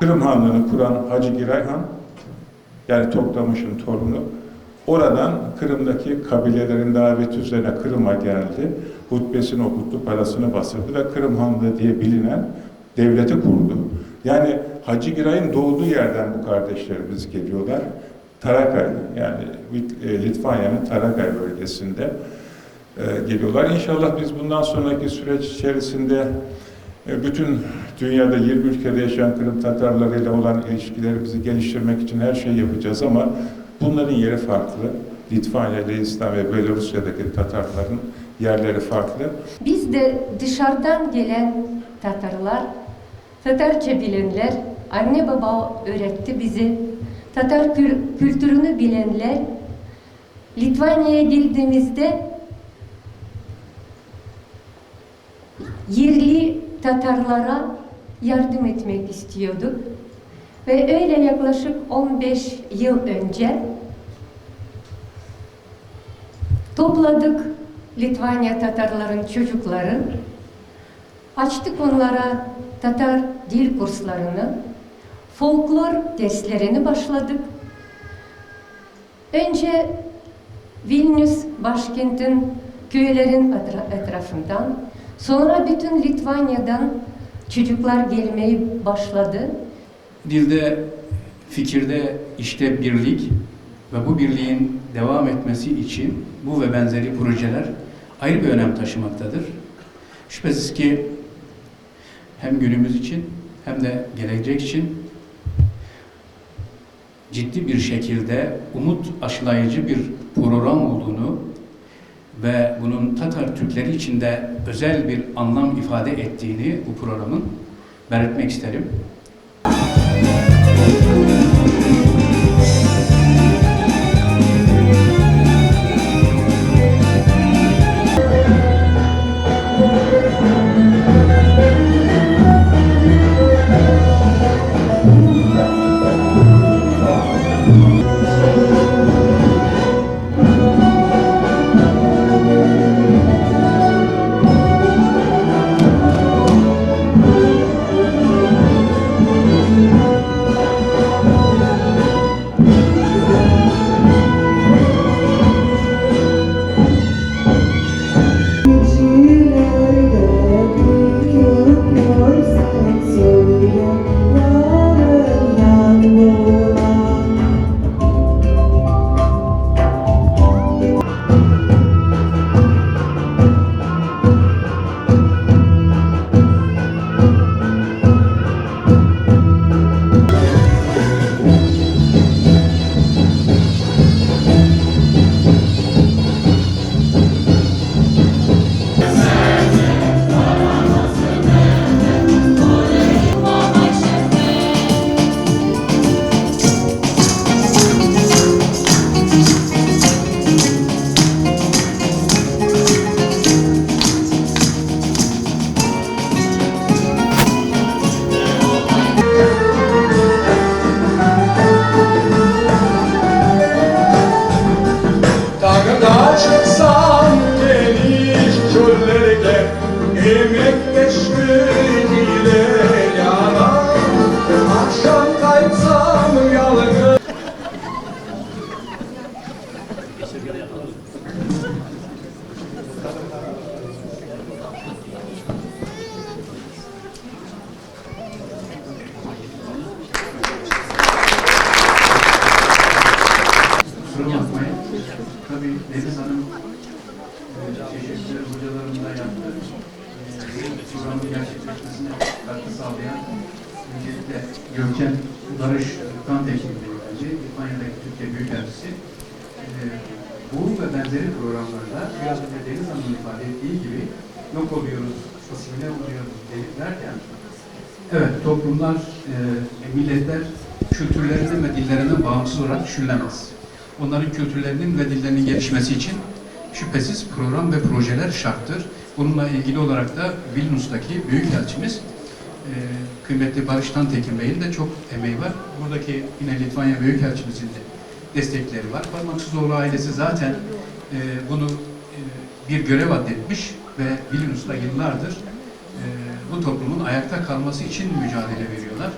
Kırım Hanlığı'nı kuran Hacı Giray Han, yani Toklamış'ın torunu, oradan Kırım'daki kabilelerin daveti üzerine Kırım'a geldi. Hutbesini okuttu, parasını bastırdı ve Kırım Hanlığı diye bilinen devleti kurdu. Yani Hacı Giray'ın doğduğu yerden bu kardeşlerimiz geliyorlar. Tarakay, yani e, Litvanya'nın Tarakay bölgesinde e, geliyorlar. İnşallah biz bundan sonraki süreç içerisinde e, bütün dünyada 20 ülkede yaşayan Kırım Tatarlarıyla olan ilişkilerimizi geliştirmek için her şeyi yapacağız ama bunların yeri farklı. Litvanya, Leistan ve Belarusya'daki Tatarların yerleri farklı. Biz de dışarıdan gelen Tatarlar, Tatarça bilenler, anne baba öğretti bizi. Tatar kül- kültürünü bilenler, Litvanya'ya geldiğimizde yerli Tatarlara yardım etmek istiyorduk. Ve öyle yaklaşık 15 yıl önce topladık Litvanya Tatarların çocukları. Açtık onlara Tatar dil kurslarını, folklor derslerini başladık. Önce Vilnius başkentin köylerin etra- etrafından, sonra bütün Litvanya'dan çocuklar gelmeye başladı. Dilde, fikirde, işte birlik ve bu birliğin devam etmesi için bu ve benzeri projeler ayrı bir önem taşımaktadır. Şüphesiz ki hem günümüz için hem de gelecek için ciddi bir şekilde umut aşılayıcı bir program olduğunu ve bunun Tatar Türkleri için de özel bir anlam ifade ettiğini bu programın belirtmek isterim. know. Tabii Deniz Hanım e, çeşitli hocalarının da yaptığı e, programın gerçekleşmesine katkı sağlayan öncelikle Görkem Barış Kantekin Beyefendi, İspanya'daki Türkiye Büyükelçisi. E, bu ve benzeri programlarda biraz önce Deniz Hanım'ın ifade ettiği gibi yok oluyoruz, asimile oluyoruz deyip derken Evet, toplumlar, e, milletler kültürlerinden ve dillerinden bağımsız olarak düşünülemez. Onların kültürlerinin ve dillerinin gelişmesi için şüphesiz program ve projeler şarttır. Bununla ilgili olarak da Vilnius'taki Büyükelçimiz e, kıymetli Barış Tantekin Bey'in de çok emeği var. Buradaki yine Litvanya Büyükelçimizin de destekleri var. Parmaksızoğlu ailesi zaten e, bunu e, bir görev addetmiş ve Vilnius'ta yıllardır e, bu toplumun ayakta kalması için mücadele veriyorlar.